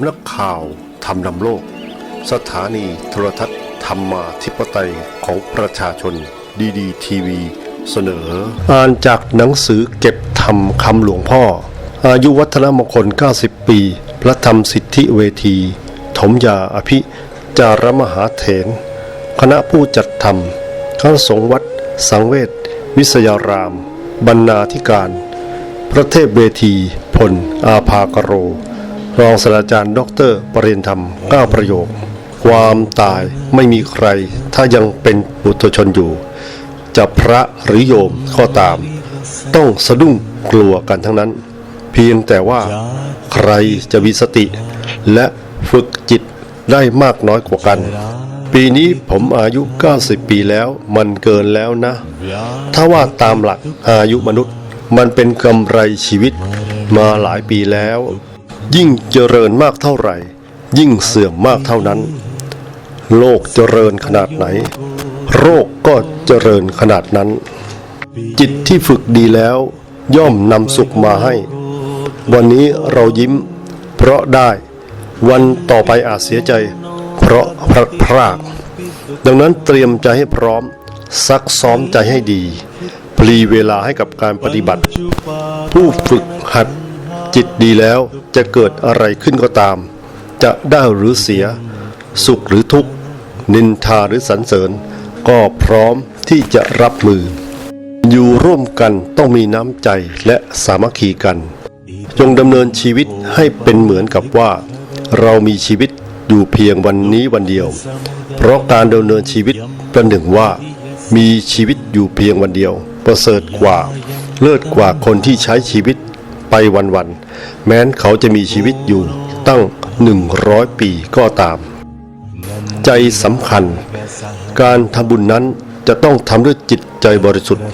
ำนักข่าวทำนำโลก สถานีโทรทัศน์ธรรมาธิปไตยของประชาชนดีดีทีวีเสนอ อ่านจากหนังสือเก็บธรรมคำหลวงพ่อ อายุวัฒนมงคล 90 ปี พระธรรมสิทธิเวที ถมยาอภิ จารมหาเถรคณะผู้จัดทำข้าสงวัด สังเวชวิสยาราม บรรณาธิการ พระเทพเวที พล อาภากโร รองศาสตราจารย์ด็อกเตอร์ปริยนธรรมก้าประโยค ความตายไม่มีใคร ถ้ายังเป็นบุตรชนอยู่ จะพระหรือโยมก็ตาม ต้องสะดุ้งกลัวกันทั้งนั้น เพียงแต่ว่าใครจะมีสติ และฝึกจิตได้มากน้อยกว่ากัน ปีนี้ผมอายุ 90 ปีแล้วมันเกินแล้วนะ ถ้าว่าตามหลักอายุมนุษย์ มันเป็นกำไรชีวิตมาหลายปีแล้ว ยิ่งเจริญมากเท่าไหร่ ยิ่งเสื่อมมากเท่านั้น โลกเจริญขนาดไหน โรคก็เจริญขนาดนั้น จิตที่ฝึกดีแล้ว ย่อมนำสุขมาให้ วันนี้เรายิ้ม เพราะได้วันต่อไปอาจเสียใจ เพราะพลัดพรากดังนั้นเตรียมใจให้พร้อม ซักซ้อมใจให้ดี พลีเวลาให้กับการปฏิบัติ ผู้ฝึกหัด จิตดีแล้วจะเกิดอะไรขึ้นก็ตาม จะได้หรือเสีย สุขหรือทุกข์ นินทาหรือสรรเสริญ ก็พร้อมที่จะรับมือ อยู่ร่วมกันต้องมีน้ำใจและสามัคคีกัน จงดำเนินชีวิตให้เป็นเหมือนกับว่า เรามีชีวิตอยู่เพียงวันนี้วันเดียว เพราะการดำเนินชีวิตประหนึ่งว่า มีชีวิตอยู่เพียงวันเดียว ประเสริฐกว่า เลิศกว่าคนที่ใช้ชีวิต ไปวันๆแม้นเขาจะมีชีวิตอยู่ตั้งหนึ่งร้อยปีก็ตาม ใจสำคัญ การทำบุญนั้นจะต้องทำด้วยจิตใจบริสุทธิ์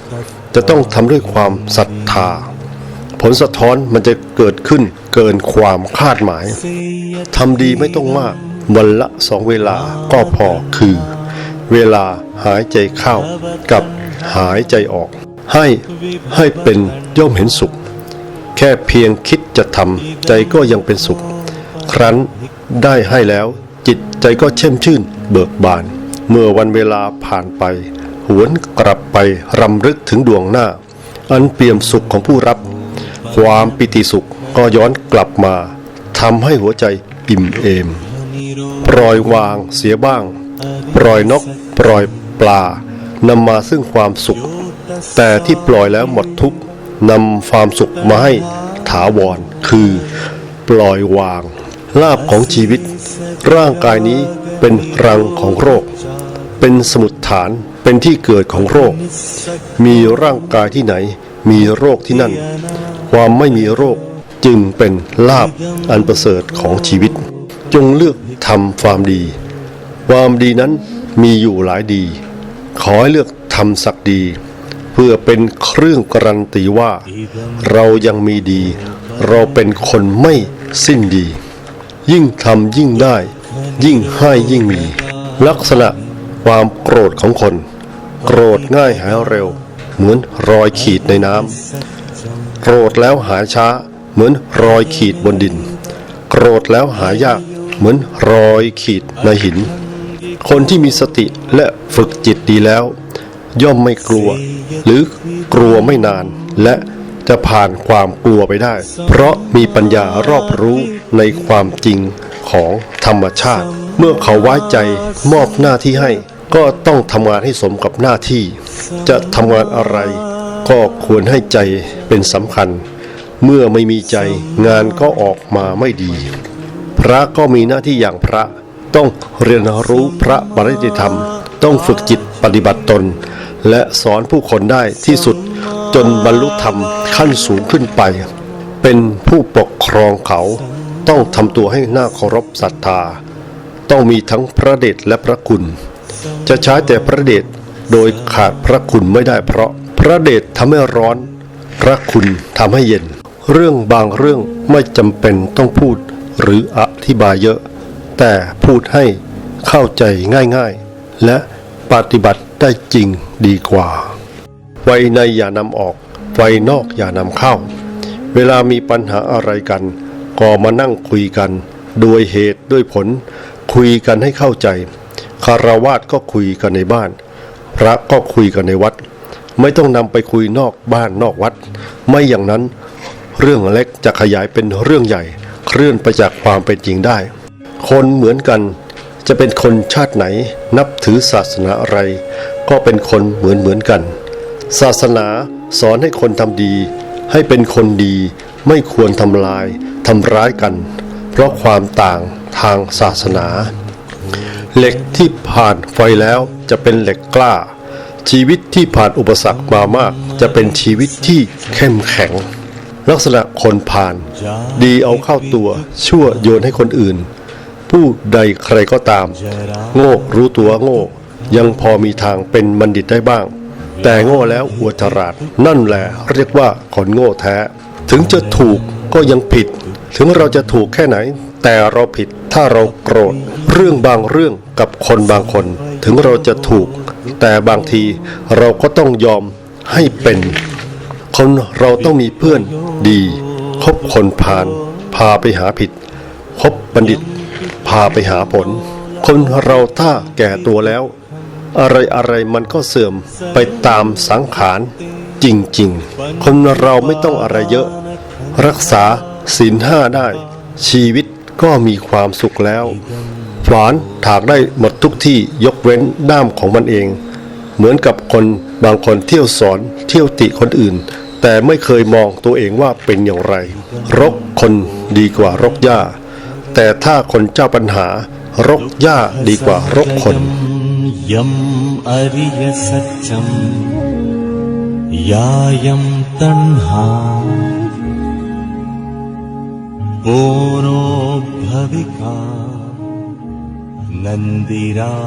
จะต้องทำด้วยความศรัทธา ผลสะท้อนมันจะเกิดขึ้นเกินความคาดหมายทำดีไม่ต้องมากวันละสองเวลาก็พอคือ เวลาหายใจเข้ากับหายใจออก ให้ให้เป็นย่อมเห็นสุข แค่เพียงคิดจะทำใจก็ยังเป็นสุข ครั้นได้ให้แล้ว จิตใจก็เช่มชื่น เบิกบาน เมื่อวันเวลาผ่านไป หวนกลับไปรำลึกถึงดวงหน้า อันเปี่ยมสุขของผู้รับ ความปิติสุขก็ย้อนกลับมาทำให้หัวใจอิ่มเอม ปล่อยวางเสียบ้าง ปล่อยนก ปล่อยปลานำมาซึ่งความสุข แต่ที่ปล่อยแล้วหมดทุกข์ นำความสุขมาให้ถาวร คือปล่อยวางลาบของชีวิต ร่างกายนี้เป็นรังของโรค เป็นสมุดฐานเป็นที่เกิดของโรค มีร่างกายที่ไหน มีโรคที่นั่น ความไม่มีโรคจึงเป็นลาบอันประเสริฐของชีวิต จงเลือกทำความดี ความดีนั้นมีอยู่หลายดี ขอให้เลือกทำสักดี เพื่อเป็นเครื่องการันตีว่า เรายังมีดี เราเป็นคนไม่สิ้นดี ยิ่งทำยิ่งได้ ยิ่งให้ยิ่งมี ลักษณะความโกรธของคน โกรธง่ายหายเร็ว เหมือนรอยขีดในน้ำโกรธแล้วหายช้า เหมือนรอยขีดบนดิน โกรธแล้วหายากเหมือนรอยขีดในหิน คนที่มีสติและฝึกจิตดีแล้ว ย่อมไม่กลัว หรือกลัวไม่นาน และจะผ่านความกลัวไปได้ เพราะมีปัญญารอบรู้ในความจริงของธรรมชาติ เมื่อเขาไว้ใจมอบหน้าที่ให้ ก็ต้องทำงานให้สมกับหน้าที่ จะทำงานอะไร ก็ควรให้ใจเป็นสำคัญ เมื่อไม่มีใจงานก็ออกมาไม่ดี พระก็มีหน้าที่อย่างพระต้องเรียนรู้พระปริยธรรม ต้องฝึกจิตปฏิบัติตน และสอนผู้คนได้ที่สุดจนบรรลุธรรมขั้นสูงขึ้นไป เป็นผู้ปกครองเขา ต้องทำตัวให้น่าเคารพศรัทธา ต้องมีทั้งพระเดชและพระคุณ จะใช้แต่พระเดชโดยขาดพระคุณไม่ได้เพราะพระเดชทำให้ร้อน พระคุณทำให้เย็น เรื่องบางเรื่องไม่จำเป็นต้องพูดหรืออธิบายเยอะ แต่พูดให้เข้าใจง่ายๆ และปฏิบัติ ได้จริงดีกว่า ไฟในอย่านำออก ไฟนอกอย่านำเข้า เวลามีปัญหาอะไรกัน ก็มานั่งคุยกันด้วยเหตุด้วยผล คุยกันให้เข้าใจ คารวาสก็คุยกันในบ้าน พระก็คุยกันในวัด ไม่ต้องนำไปคุยนอกบ้านนอกวัด ไม่อย่างนั้น เรื่องเล็กจะขยายเป็นเรื่องใหญ่ เคลื่อนไปจากความเป็นจริงได้ คนเหมือนกัน จะเป็นคนชาติไหนนับถือศาสนาอะไร ก็เป็นคนเหมือนเหมือนกัน ศาสนาสอนให้คนทำดี ให้เป็นคนดีไม่ควรทำลายทำร้ายกัน เพราะความต่างทางศาสนา เหล็กที่ผ่านไฟแล้วจะเป็นเหล็กกล้า ชีวิตที่ผ่านอุปสรรคมามาก จะเป็นชีวิตที่เข้มแข็ง ลักษณะคนผ่าน ดีเอาเข้าตัวชั่วโยนให้คนอื่น ผู้ใดใครก็ตาม โง่รู้ตัวโง่ ยังพอมีทางเป็นบัณฑิตได้บ้าง แต่โง่แล้วอวดฉลาด นั่นแหละเรียกว่าคนโง่แท้ ถึงจะถูกก็ยังผิด ถึงเราจะถูกแค่ไหน แต่เราผิดถ้าเราโกรธ เรื่องบางเรื่องกับคนบางคน ถึงเราจะถูก แต่บางทีเราก็ต้องยอมให้เป็น คนเราต้องมีเพื่อนดีคบคนพาลพาไปหาผิดคบบัณฑิต พาไปหาผล คนเราถ้าแก่ตัวแล้ว อะไรอะไรมันก็เสื่อมไปตามสังขารจริงๆ คนเราไม่ต้องอะไรเยอะ รักษาศีลห้าได้ ชีวิตก็มีความสุขแล้วฝานถากได้หมดทุกที่ยกเว้นด้ามของมันเอง เหมือนกับคนบางคนเที่ยวสอนเที่ยวติคนอื่น แต่ไม่เคยมองตัวเองว่าเป็นอย่างไร รกคนดีกว่ารกหญ้า แต่ถ้าคนเจ้าปัญหารกหญ้าดีกว่ารกคนยมอริยสัจจมยายมตัณหาปโรภวิกานันดิรา